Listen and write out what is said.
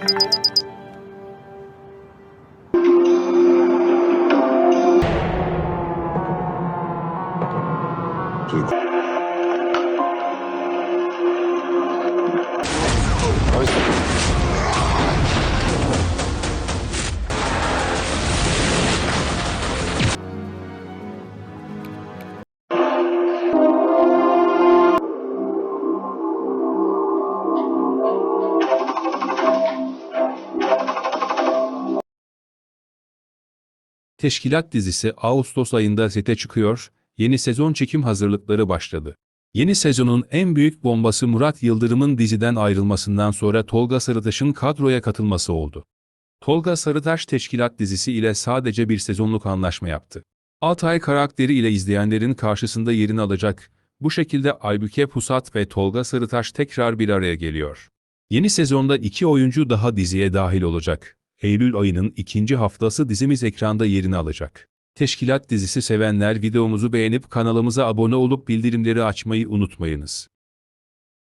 Thank you. Teşkilat dizisi Ağustos ayında sete çıkıyor, yeni sezon çekim hazırlıkları başladı. Yeni sezonun en büyük bombası Murat Yıldırım'ın diziden ayrılmasından sonra Tolga Sarıtaş'ın kadroya katılması oldu. Tolga Sarıtaş Teşkilat dizisi ile sadece bir sezonluk anlaşma yaptı. Altay karakteri ile izleyenlerin karşısında yerini alacak, bu şekilde Aybüke Pusat ve Tolga Sarıtaş tekrar bir araya geliyor. Yeni sezonda iki oyuncu daha diziye dahil olacak. Eylül ayının ikinci haftası dizimiz ekranda yerini alacak. Teşkilat dizisi sevenler videomuzu beğenip kanalımıza abone olup bildirimleri açmayı unutmayınız.